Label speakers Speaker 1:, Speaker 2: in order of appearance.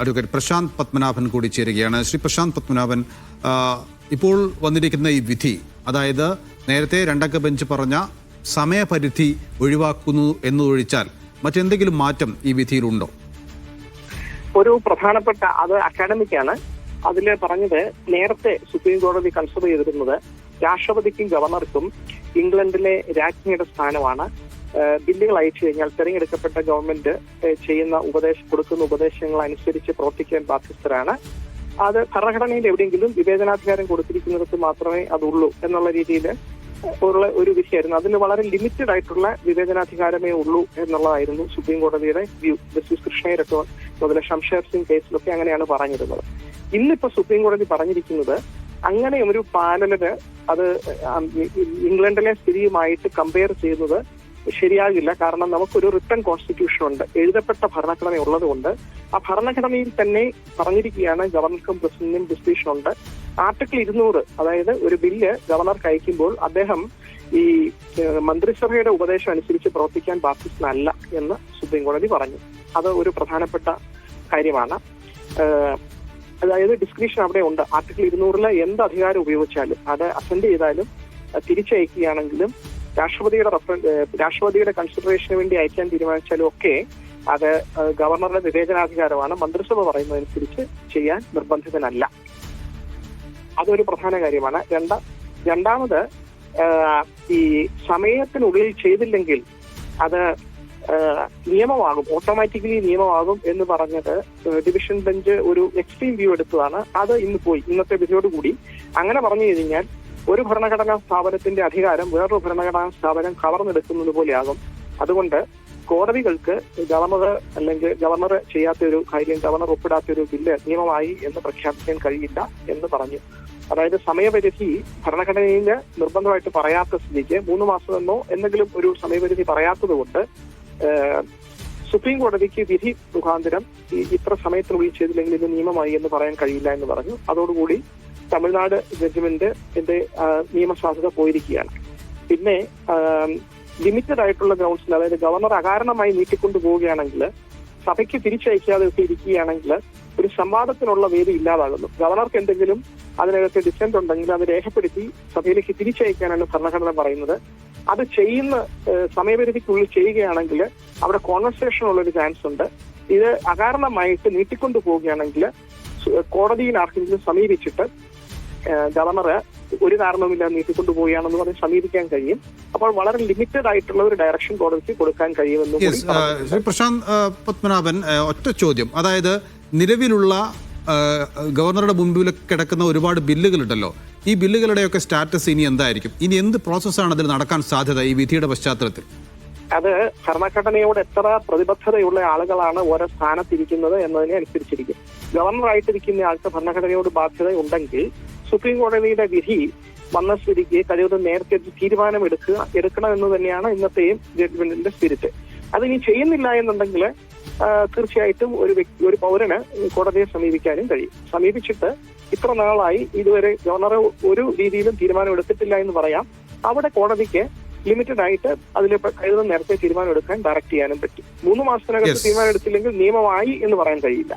Speaker 1: Advocate Prashant Padmanabhan കൂടി ചേരുകയാണ്. ശ്രീ പ്രശാന്ത് പത്മനാഭൻ ഇപ്പോൾ വന്നിരിക്കുന്ന ഈ വിധി അതായത് നേരത്തെ രണ്ടക്ക ബെഞ്ച് പറഞ്ഞ സമയപരിധി ഒഴിവാക്കുന്നു എന്നതൊഴിച്ചാൽ മറ്റെന്തെങ്കിലും മാറ്റം ഈ വിധിയിലുണ്ടോ?
Speaker 2: ഒരു പ്രധാനപ്പെട്ട അത് അക്കാഡമിക്കാണ്. അതിൽ പറഞ്ഞത് നേരത്തെ സുപ്രീം കോടതി കൺസിഡർ ചെയ്തിരുന്നത് രാഷ്ട്രപതിക്കും ഗവർണർക്കും ഇംഗ്ലണ്ടിലെ രാജ്ഞിയുടെ സ്ഥാനമാണ്. ബില്ലുകൾ അയച്ചു കഴിഞ്ഞാൽ തെരഞ്ഞെടുക്കപ്പെട്ട ഗവൺമെന്റ് ചെയ്യുന്ന ഉപദേശം കൊടുക്കുന്ന ഉപദേശങ്ങൾ അനുസരിച്ച് പ്രവർത്തിക്കാൻ ബാധ്യസ്ഥരാണ്. അത് ഭരണഘടനയിൽ എവിടെയെങ്കിലും വിവേചനാധികാരം കൊടുത്തിരിക്കുന്നിടത്ത് മാത്രമേ അതുള്ളൂ എന്നുള്ള രീതിയിൽ ഉള്ള ഒരു വിഷയമായിരുന്നു. അതിന് വളരെ ലിമിറ്റഡ് ആയിട്ടുള്ള വിവേചനാധികാരമേ ഉള്ളൂ എന്നുള്ളതായിരുന്നു സുപ്രീം കോടതിയുടെ വ്യൂ ജസ്റ്റിസ് കൃഷ്ണയ്യരൊക്കെ മുതൽ ഷംഷേർ സിംഗ് കേസിലൊക്കെ അങ്ങനെയാണ് പറഞ്ഞിരുന്നത്. ഇന്നിപ്പോ സുപ്രീം കോടതി പറഞ്ഞിരിക്കുന്നത് അങ്ങനെ ഒരു പാനലിന് അത് ഇംഗ്ലണ്ടിലെ സ്ഥിതിയുമായിട്ട് കമ്പയർ ചെയ്യുന്നത് ശരിയാകില്ല. കാരണം നമുക്കൊരു റിട്ടേൺ കോൺസ്റ്റിറ്റ്യൂഷൻ ഉണ്ട്. എഴുതപ്പെട്ട ഭരണഘടന ഉള്ളതുകൊണ്ട് ആ ഭരണഘടനയിൽ തന്നെ പറഞ്ഞിരിക്കുകയാണ് ഗവർണർക്കും പ്രസിഡന്റിനും ഡിസ്ക്രിപ്ഷൻ ഉണ്ട്. ആർട്ടിക്കിൾ ഇരുന്നൂറ് അതായത് ഒരു ബില്ല് ഗവർണർക്ക് അയക്കുമ്പോൾ അദ്ദേഹം ഈ മന്ത്രിസഭയുടെ ഉപദേശം അനുസരിച്ച് പ്രവർത്തിക്കാൻ ബാധ്യസ്ഥനല്ല എന്ന് സുപ്രീം കോടതി പറഞ്ഞു. അത് ഒരു പ്രധാനപ്പെട്ട കാര്യമാണ്. അതായത് ഡിസ്ക്രിപ്ഷൻ അവിടെ ഉണ്ട്. ആർട്ടിക്കിൾ ഇരുന്നൂറിലെ എന്ത് അധികാരം ഉപയോഗിച്ചാലും അത് അസെൻഡ് ചെയ്താലും തിരിച്ചയക്കുകയാണെങ്കിലും രാഷ്ട്രപതിയുടെ രാഷ്ട്രപതിയുടെ കൺസിഡറേഷന് വേണ്ടി അയക്കാൻ തീരുമാനിച്ചാലും ഒക്കെ അത് ഗവർണറുടെ വിവേചനാധികാരമാണ് മന്ത്രിസഭ പറയുന്നതനുസരിച്ച് ചെയ്യാൻ നിർബന്ധിതനല്ല. അതൊരു പ്രധാന കാര്യമാണ്. രണ്ട രണ്ടാമത് ഈ സമയത്തിനുള്ളിൽ ചെയ്തില്ലെങ്കിൽ അത് നിയമമാകും ഓട്ടോമാറ്റിക്കലി നിയമമാകും എന്ന് പറഞ്ഞത് ഡിവിഷൻ ബെഞ്ച് ഒരു എക്സ്ട്രീം വ്യൂ എടുത്തതാണ്. അത് ഇന്ന് പോയി ഇന്നത്തെ വിധിയോടുകൂടി. അങ്ങനെ പറഞ്ഞു കഴിഞ്ഞാൽ ഒരു ഭരണഘടനാ സ്ഥാപനത്തിന്റെ അധികാരം വേറൊരു ഭരണഘടനാ സ്ഥാപനം കവർന്നെടുക്കുന്നത് പോലെയാകും. അതുകൊണ്ട് കോടതികൾക്ക് ഗവർണർ അല്ലെങ്കിൽ ഗവർണർ ചെയ്യാത്ത ഒരു കാര്യം ഗവർണർ ഒപ്പിടാത്ത ഒരു ബില്ല് നിയമമായി എന്ന് പ്രഖ്യാപിക്കാൻ കഴിയില്ല എന്ന് പറഞ്ഞു. അതായത് സമയപരിധി ഭരണഘടനയിൽ നിർബന്ധമായിട്ട് പറയാത്ത സ്ഥിതിക്ക് മൂന്ന് മാസമെന്നോ എന്തെങ്കിലും ഒരു സമയപരിധി പറയാത്തത് കൊണ്ട് സുപ്രീം കോടതിക്ക് വിധി മുഖാന്തരം ഇത്ര സമയത്തിനുള്ളിൽ ചെയ്തില്ലെങ്കിൽ ഇത് നിയമമായി എന്ന് പറയാൻ കഴിയില്ല എന്ന് പറഞ്ഞു. അതോടുകൂടി തമിഴ്നാട് ജഡ്ജ്മെന്റ് എന്റെ നിയമസാധുത പോയിരിക്കുകയാണ്. പിന്നെ ലിമിറ്റഡ് ആയിട്ടുള്ള ഗ്രൗണ്ട്സിൽ അതായത് ഗവർണർ അകാരണമായി നീട്ടിക്കൊണ്ടു പോവുകയാണെങ്കിൽ സഭയ്ക്ക് തിരിച്ചയക്കാതെ ഒക്കെ ഇരിക്കുകയാണെങ്കിൽ ഒരു സംവാദത്തിനുള്ള വേദി ഇല്ലാതാകുന്നു. ഗവർണർക്ക് എന്തെങ്കിലും അതിനകത്ത് ഡിസെന്റ് ഉണ്ടെങ്കിൽ അത് രേഖപ്പെടുത്തി സഭയിലേക്ക് തിരിച്ചയക്കാനാണ് ഭരണഘടന പറയുന്നത്. അത് ചെയ്യുന്ന സമയപരിധിക്കുള്ളിൽ ചെയ്യുകയാണെങ്കിൽ അവിടെ കോൺവെർസേഷൻ ഉള്ള ഒരു ചാൻസ് ഉണ്ട്. ഇത് അകാരണമായിട്ട് നീട്ടിക്കൊണ്ടു പോവുകയാണെങ്കിൽ കോടതിയിൽ ആർക്കെങ്കിലും സമീപിച്ചിട്ട് ഗവർണറ് ഒരു കാരണവുമില്ല നീട്ടിക്കൊണ്ടു പോവുകയാണെന്ന് പറഞ്ഞ് സമീപിക്കാൻ കഴിയും. അപ്പോൾ വളരെ ലിമിറ്റഡ് ആയിട്ടുള്ള ഒരു ഡയറക്ഷൻ കോടതിക്ക് കൊടുക്കാൻ കഴിയുമെന്ന്
Speaker 1: ശ്രീ പ്രശാന്ത് പത്മനാഭൻ ഒറ്റ ചോദ്യം. അതായത് നിലവിലുള്ള ഗവർണറുടെ മുമ്പിൽ കിടക്കുന്ന ഒരുപാട് ബില്ലുകളുണ്ടല്ലോ. ഈ ബില്ലുകളുടെയൊക്കെ സ്റ്റാറ്റസ് ഇനി എന്തായിരിക്കും? ഇനി എന്ത് പ്രോസസ്സാണ് അതിൽ നടക്കാൻ സാധ്യത ഈ വിധിയുടെ പശ്ചാത്തലത്തിൽ?
Speaker 2: അത് ഭരണഘടനയോട് എത്ര പ്രതിബദ്ധതയുള്ള ആളുകളാണ് ഓരോ സ്ഥാനത്തിരിക്കുന്നത് എന്നതിനെ അനുസരിച്ചിരിക്കും. ഗവർണറായിട്ടിരിക്കുന്ന ആൾക്ക് ഭരണഘടനയോട് ബാധ്യത ഉണ്ടെങ്കിൽ സുപ്രീം കോടതിയുടെ വിധി വന്ന സ്ഥിതിക്ക് കഴിവതും നേരത്തെ തീരുമാനം എടുക്കുക എടുക്കണം എന്ന് തന്നെയാണ് ഇന്നത്തെയും ജഡ്ജ്മെന്റിന്റെ സ്പിരിറ്റ്. അതിനി ചെയ്യുന്നില്ല എന്നുണ്ടെങ്കിൽ തീർച്ചയായിട്ടും ഒരു വ്യക്തി ഒരു പൗരന് കോടതിയെ സമീപിക്കാനും കഴിയും. സമീപിച്ചിട്ട് ഇത്ര നാളായി ഇതുവരെ ഗവർണർ ഒരു രീതിയിലും തീരുമാനം എടുത്തിട്ടില്ല എന്ന് പറയാം. അവിടെ കോടതിക്ക് ലിമിറ്റഡ് ആയിട്ട് അതിൽ കഴിയുന്ന നേരത്തെ തീരുമാനം എടുക്കാൻ ഡയറക്ട് ചെയ്യാനും പറ്റും മൂന്ന് മാസത്തിനകത്ത്. തീരുമാനം എടുത്തില്ലെങ്കിൽ നിയമമായി എന്ന് പറയാൻ കഴിയില്ല